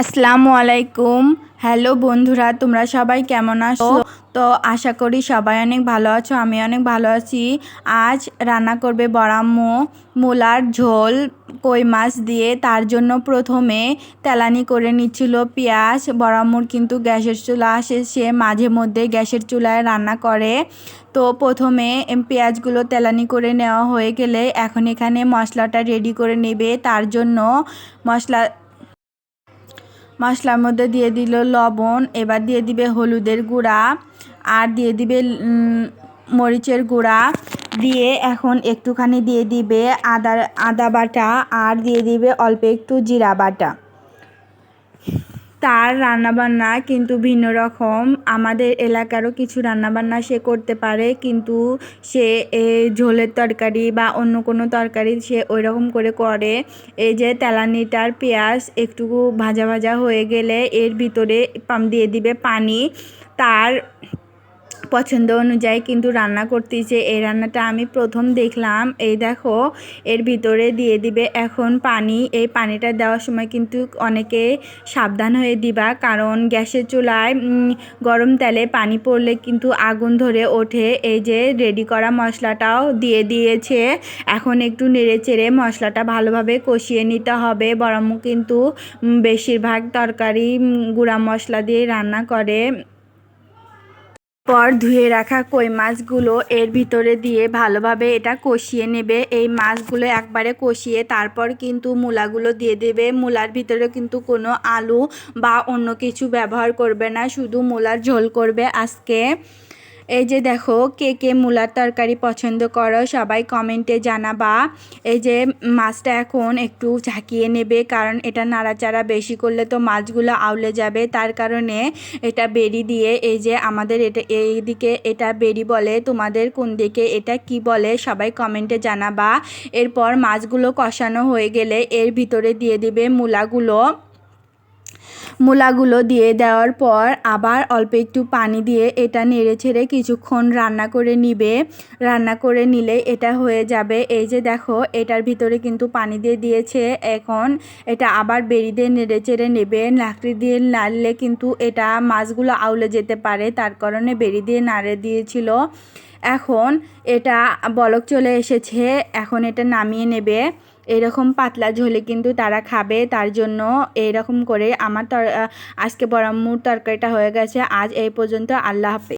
আসসালামু আলাইকুম। হ্যালো বন্ধুরা, তোমরা সবাই কেমন আছো? তো আশা করি সবাই অনেক ভালো আছো, আমি অনেক ভালো আছি। আজ রান্না করবে বড়াম্মু মূলার ঝোল, কই মাছ দিয়ে। তার জন্য প্রথমে তেলানি করে নিচ্ছিল পেঁয়াজ। বড়াম্মুর কিন্তু গ্যাসের চুলা আসে, সে মাঝে মধ্যে গ্যাসের চুলায় রান্না করে। তো প্রথমে পেঁয়াজগুলো তেলানি করে নেওয়া হয়ে গেলে এখন এখানে মশলাটা রেডি করে নেবে। তার জন্য মশলা মশলার মধ্যে দিয়ে দিল লবণ, এবার দিয়ে দিবে হলুদের গুঁড়া, আর দিয়ে দিবে মরিচের গুঁড়া। দিয়ে এখন একটুখানি দিয়ে দিবে আদা আদা বাটা, আর দিয়ে দিবে অল্প একটু জিরা বাটা। তার রান্নাবান্না কিন্তু ভিন্ন রকম। আমাদের এলাকারও কিছু রান্নাবান্না সে করতে পারে, কিন্তু সে এ ঝোলের তরকারি বা অন্য কোনো তরকারি সে ওই রকম করে করে। এই যে তেলানিটার পেঁয়াজ একটু ভাজা ভাজা হয়ে গেলে এর ভিতরে দিয়ে দিবে পানি। তার পছন্দ অনুযায়ী কিন্তু রান্না করতেছে এই রান্নাটা আমি প্রথম দেখলাম, এই দেখো, এর ভিতরে দিয়ে দিবে এখন পানি। এই পানিটা দেওয়ার সময় কিন্তু অনেকে সাবধান হয়ে দিবা, কারণ গ্যাসের চুলায় গরম তেলে পানি পড়লে কিন্তু আগুন ধরে ওঠে। এই যে রেডি করা মশলাটাও দিয়ে দিয়েছে। এখন একটু নেড়ে চেড়ে মশলাটা ভালোভাবে কষিয়ে নিতে হবে। বরং কিন্তু বেশিরভাগ তরকারি গুঁড়া মশলা দিয়ে রান্না করে। পর ধুয়ে রাখা কই মাছগুলো এর ভিতরে দিয়ে ভালোভাবে এটা কষিয়ে নেবে। এই মাছগুলো একবারে কষিয়ে তারপর কিন্তু মূলাগুলো দিয়ে দেবে। মূলার ভিতরে কিন্তু কোনো আলু বা অন্য কিছু ব্যবহার করবে না, শুধু মূলার ঝোল করবে আজকে। এই যে দেখো, কে কে মূলার তরকারি পছন্দ করো সবাই কমেন্টে জানাবা। এই যে মাছটা এখন একটু ঝাঁকিয়ে নেবে, কারণ এটা নাড়াচাড়া বেশি করলে তো মাছগুলো আউলে যাবে। তার কারণে এটা বেরি দিয়ে, এই যে আমাদের এটা এই দিকে এটা বেরি বলে, তোমাদের কোন দিকে এটা কি বলে সবাই কমেন্টে জানাবা। এরপর মাছগুলো কষানো হয়ে গেলে এর ভিতরে দিয়ে দিবে মূলাগুলো। মূলাগুলো দিয়ে দেওয়ার পর আবার অল্প একটু পানি দিয়ে এটা নেড়ে ছেড়ে কিছুক্ষণ রান্না করে নিবে। রান্না করে নিলে এটা হয়ে যাবে। এই যে দেখো, এটার ভিতরে কিন্তু পানি দিয়ে দিয়েছে। এখন এটা আবার বেরি দিয়ে নেড়ে চেড়ে নেবে। লাকড়ি দিয়ে নাড়লে কিন্তু এটা মাছগুলো আউলে যেতে পারে। তার কারণে বেরি দিয়ে নাড়ে দিয়েছিল। এখন এটা বলক চলে এসেছে। এখন এটা নামিয়ে নেবে। এরকম পাতলা ঝোলে কিন্তু তারা খাবে। তার জন্য এরকম করে আমার তর আজকে বড়াম্মুর তরকারিটা হয়ে গেছে। আজ এই পর্যন্ত আল্লাহ হাফেজ।